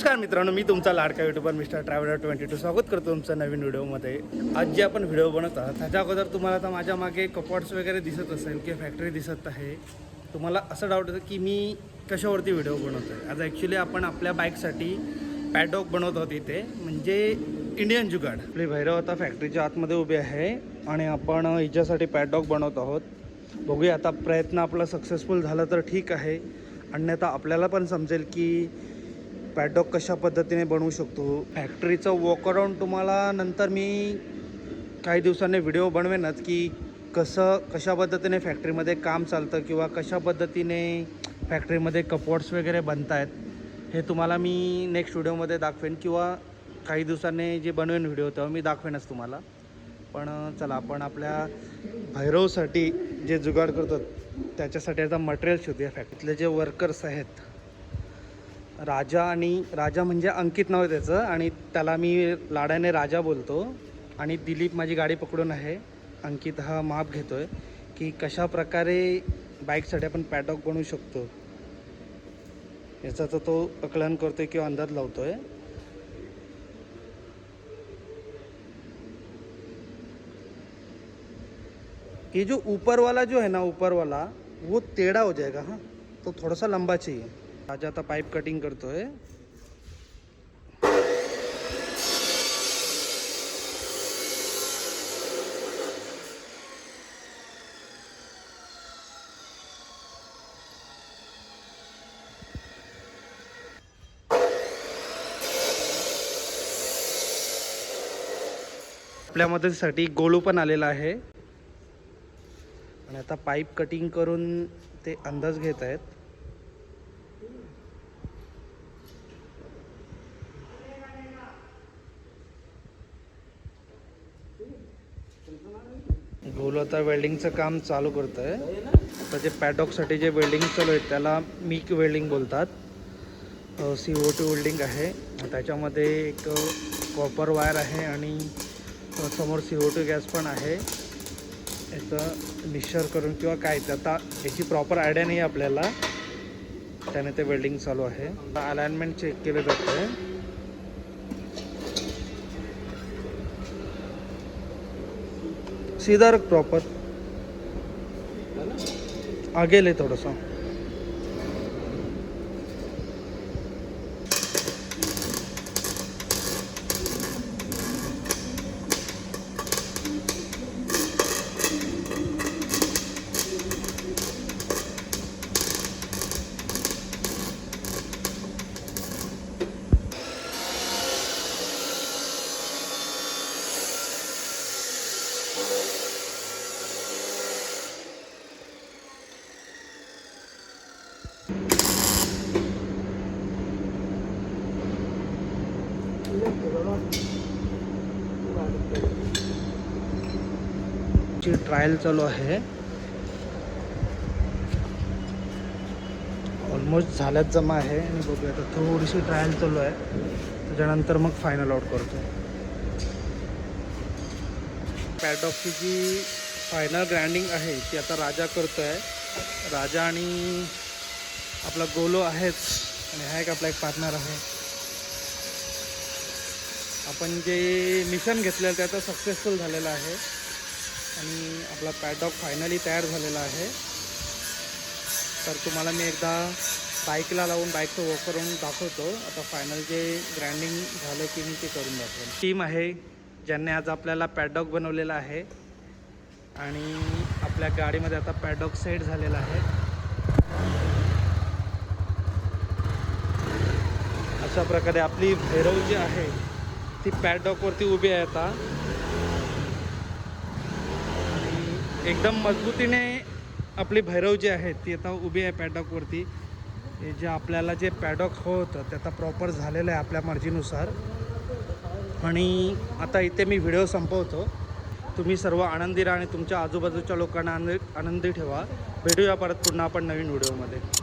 नमस्कार मित्रांनो मी तुमचा लाडका YouTuber mister traveller twenty two स्वागत करतो तुमचं नवीन व्हिडिओमध्ये. आज जे आपण व्हिडिओ बनवत आहात त्याच्या अगोदर तुम्हाला आता माझ्या मागे कपॉट्स वगैरे दिसत असेल किंवा फॅक्टरी दिसत आहे तुम्हाला असं डाऊट होतं की मी कशावरती व्हिडिओ बनवतो आहे आज ॲक्च्युली आपण आपल्या बाईकसाठी पॅडॉक बनवत आहोत इथे म्हणजे इंडियन जुगाड. आपली भैरव आता फॅक्टरीच्या आतमध्ये उभी आहे आणि आपण हिच्यासाठी पॅडॉक बनवत आहोत. बघूया आता प्रयत्न आपला सक्सेसफुल झाला तर ठीक आहे. अन्यथा आपल्याला पण समजेल की पॅडॉक कशा पद्धतीने बनवू शकतो? फॅक्टरीचं वॉकअराऊंड तुम्हाला नंतर मी काही दिवसांनी व्हिडिओ बनवेनच की कसं कशा पद्धतीने फॅक्टरीमध्ये काम चालतं किंवा कशा पद्धतीने फॅक्टरीमध्ये कपॉट्स वगैरे बनत आहेत हे तुम्हाला मी नेक्स्ट व्हिडिओमध्ये दाखवेन किंवा काही दिवसांनी जे बनवेन व्हिडिओ तेव्हा मी दाखवेनच तुम्हाला. पण चला आपण आपल्या भैरवसाठी जे जुगाड करतो त्याच्यासाठी आता मटेरियल शोधूया. फॅक्टरीतले जे वर्कर्स आहेत राजा आणि राजा म्हणजे अंकित नाव आहे त्याचं. आणि त्याला मी लाडाने राजा बोलतो. आणि दिलीप माझी गाडी पकडून आहे. अंकित हा माप घेतो आहे की कशा प्रकारे बाईकसाठी आपण पॅटॉक बनवू शकतो. याचा तर तो आकलन करतो आहे किंवा अंदाज लावतो आहे ये जो ऊपर वाला जो है ना ऊपर वाला वो टेढ़ा हो जाएगा हाँ. तो थोड़ा सा लंबा चाहिए. राजा आता पाईप कटिंग करतोय. आपल्या मदतीसाठी गोलू पण आलेला आहे. आणि आता पाईप कटिंग करून ते अंदाज घेत आहेत. गोल आता वेल्डिंगचं काम चालू करत आहे आता जे पॅडॉकसाठी जे वेल्डिंग चालू आहे त्याला मीक वेल्डिंग बोलतात. सी ओ टी वेल्डिंग आहे. त्याच्यामध्ये एक कॉपर वायर आहे आणि समोर सी ओ टू गॅस पण आहे. याचं मिक्सर करून किंवा काय ते आता याची प्रॉपर आयडिया नाही आहे आपल्याला. त्याने ते वेल्डिंग चालू आहे. अलाइनमेंट चेक केलं जातं आहे सीधा रख प्रॉपर. आगे ले थोड़ा सा. ची ट्रायल चालू आहे. ऑलमोस्ट झाल्यात जमा आहे आणि बघूया आता थोडीशी ट्रायल चालू आहे. त्याच्यानंतर मग फायनल आउट करतो. पॅडॉकची जी फायनल ग्रँडिंग आहे ती आता राजा करतो आहे राजा आणि आपला गोलो आहेच आणि हा एक आपला एक पार्टनर आहे. आपण जे मिशन घेतलेलं ते आता सक्सेसफुल झालेलं आहे. आणि आपला पॅडॉक फायनली तयार झालेला आहे. तर तुम्हाला मी एकदा बाईकला लावून बाईकचं वॉक करून दाखवतो. आता फायनल जे ग्रँडिंग झालं की मी ते करून दाखवेन. टीम आहे. ज्यांनी आज आपल्याला पॅडॉक बनवलेला आहे आणि आपल्या गाडीमध्ये आता पॅडॉक सेट झालेला आहे. अशा प्रकारे आपली भैरव जी आहे ती पॅडॉकवरती उभी आहे आता. आणि एकदम मजबूतीने आपली भैरव जी आहे ती आता उभी आहे पॅडॉकवरती जे आपल्याला जे पॅडॉक होतं ते आता प्रॉपर झालेलं आहे आपल्या मर्जीनुसार. आणि आता इथे मी व्हिडिओ संपवतो. तुम्ही सर्व आनंदी राहा आणि तुमच्या आजूबाजूच्या लोकांना आनंदी आनंदी ठेवा. भेटूया परत पुन्हा आपण नवीन व्हिडिओमध्ये.